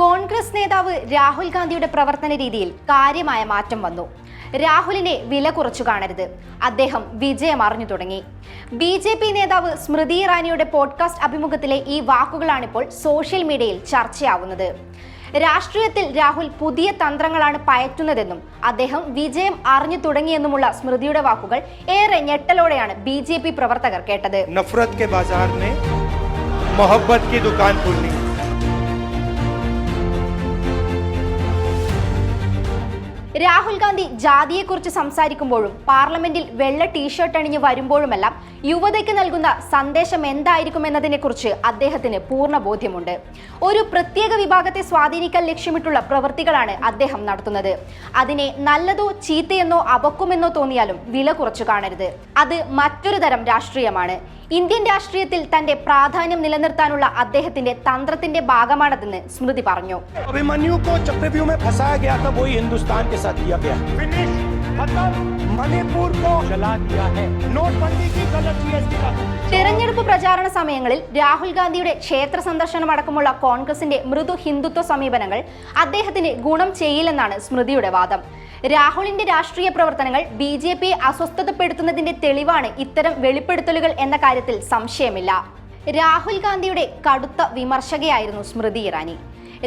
കോൺഗ്രസ് നേതാവ് രാഹുൽ ഗാന്ധിയുടെ പ്രവർത്തന രീതിയിൽ കാര്യമായ മാറ്റം വന്നു. രാഹുലിനെ വില കുറച്ചു കാണരുത്. അദ്ദേഹം വിജയം അറിഞ്ഞു തുടങ്ങി. ബി ജെ പി നേതാവ് സ്മൃതി ഇറാനിയുടെ പോഡ്കാസ്റ്റ് അഭിമുഖത്തിലെ ഈ വാക്കുകളാണിപ്പോൾ സോഷ്യൽ മീഡിയയിൽ ചർച്ചയാവുന്നത്. രാഷ്ട്രീയത്തിൽ രാഹുൽ പുതിയ തന്ത്രങ്ങളാണ് പയറ്റുന്നതെന്നും അദ്ദേഹം വിജയം അറിഞ്ഞു തുടങ്ങിയെന്നുമുള്ള സ്മൃതിയുടെ വാക്കുകൾ ഏറെ ഞെട്ടലോടെയാണ് ബി ജെ പി പ്രവർത്തകർ കേട്ടത്. നഫ്രത് കെ ബാസാർ മൊഹബത് കി ദുകാൻ രാഹുൽ ഗാന്ധി ജാതിയെക്കുറിച്ച് സംസാരിക്കുമ്പോഴും പാർലമെന്റിൽ വെള്ള ടീഷർട്ട് അണിഞ്ഞ് വരുമ്പോഴുമെല്ലാം യുവതയ്ക്ക് നൽകുന്ന സന്ദേശം എന്തായിരിക്കും എന്നതിനെക്കുറിച്ച് അദ്ദേഹത്തിന് പൂർണ ബോധ്യമുണ്ട്. ഒരു പ്രത്യേക വിഭാഗത്തെ സ്വാധീനിക്കാൻ ലക്ഷ്യമിട്ടുള്ള പ്രവൃത്തികളാണ് അദ്ദേഹം നടത്തുന്നത്. അതിനെ നല്ലതോ ചീത്തയെന്നോ അപക്കുമെന്നോ തോന്നിയാലും വില കുറച്ചു കാണരുത്. അത് മറ്റൊരു തരം രാഷ്ട്രീയമാണ്. ഇന്ത്യൻ രാഷ്ട്രീയത്തിൽ തന്റെ പ്രാധാന്യം നിലനിർത്താനുള്ള അദ്ദേഹത്തിന്റെ തന്ത്രത്തിന്റെ ഭാഗമാണതെന്ന് സ്മൃതി പറഞ്ഞു. അഭിമന്യു ചക്രവ്യൂഹ് चक्रव्यूह में फंसाया गया था वही हिंदुस्तान के साथ किया गया फिनिश खत्म मणिपुर को जला दिया है नोटबंदी की गलत जीएसटी का തെരഞ്ഞെടുപ്പ് പ്രചാരണ സമയങ്ങളിൽ രാഹുൽ ഗാന്ധിയുടെ ക്ഷേത്ര സന്ദർശനം അടക്കമുള്ള കോൺഗ്രസിന്റെ മൃദു ഹിന്ദുത്വ സമീപനങ്ങൾ അദ്ദേഹത്തിന് ഗുണം ചെയ്യില്ലെന്നാണ് സ്മൃതിയുടെ വാദം രാഹുലിന്റെ രാഷ്ട്രീയ പ്രവർത്തനങ്ങൾ ബി ജെ പിയെ അസ്വസ്ഥതപ്പെടുത്തുന്നതിന്റെ തെളിവാണ് ഇത്തരം വെളിപ്പെടുത്തലുകൾ എന്ന കാര്യത്തിൽ സംശയമില്ല രാഹുൽ ഗാന്ധിയുടെ കടുത്ത വിമർശകയായിരുന്നു സ്മൃതി ഇറാനി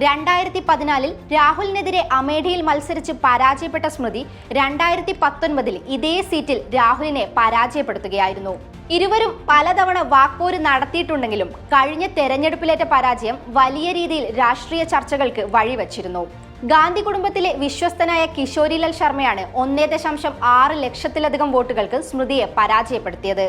രണ്ടായിരത്തി പതിനാലിൽ രാഹുലിനെതിരെ അമേഠിയിൽ മത്സരിച്ച് പരാജയപ്പെട്ട സ്മൃതി രണ്ടായിരത്തി പത്തൊൻപതിൽ ഇതേ സീറ്റിൽ രാഹുലിനെ പരാജയപ്പെടുത്തുകയായിരുന്നു. ഇരുവരും പലതവണ വാക്പോര് നടത്തിയിട്ടുണ്ടെങ്കിലും കഴിഞ്ഞ തെരഞ്ഞെടുപ്പിലേറ്റ പരാജയം വലിയ രീതിയിൽ രാഷ്ട്രീയ ചർച്ചകൾക്ക് വഴിവച്ചിരുന്നു. ഗാന്ധി കുടുംബത്തിലെ വിശ്വസ്തനായ കിഷോരിലാൽ ശർമ്മയാണ് ഒന്നേ ദശാംശം ആറ് ലക്ഷത്തിലധികം വോട്ടുകൾക്ക് സ്മൃതിയെ പരാജയപ്പെടുത്തിയത്.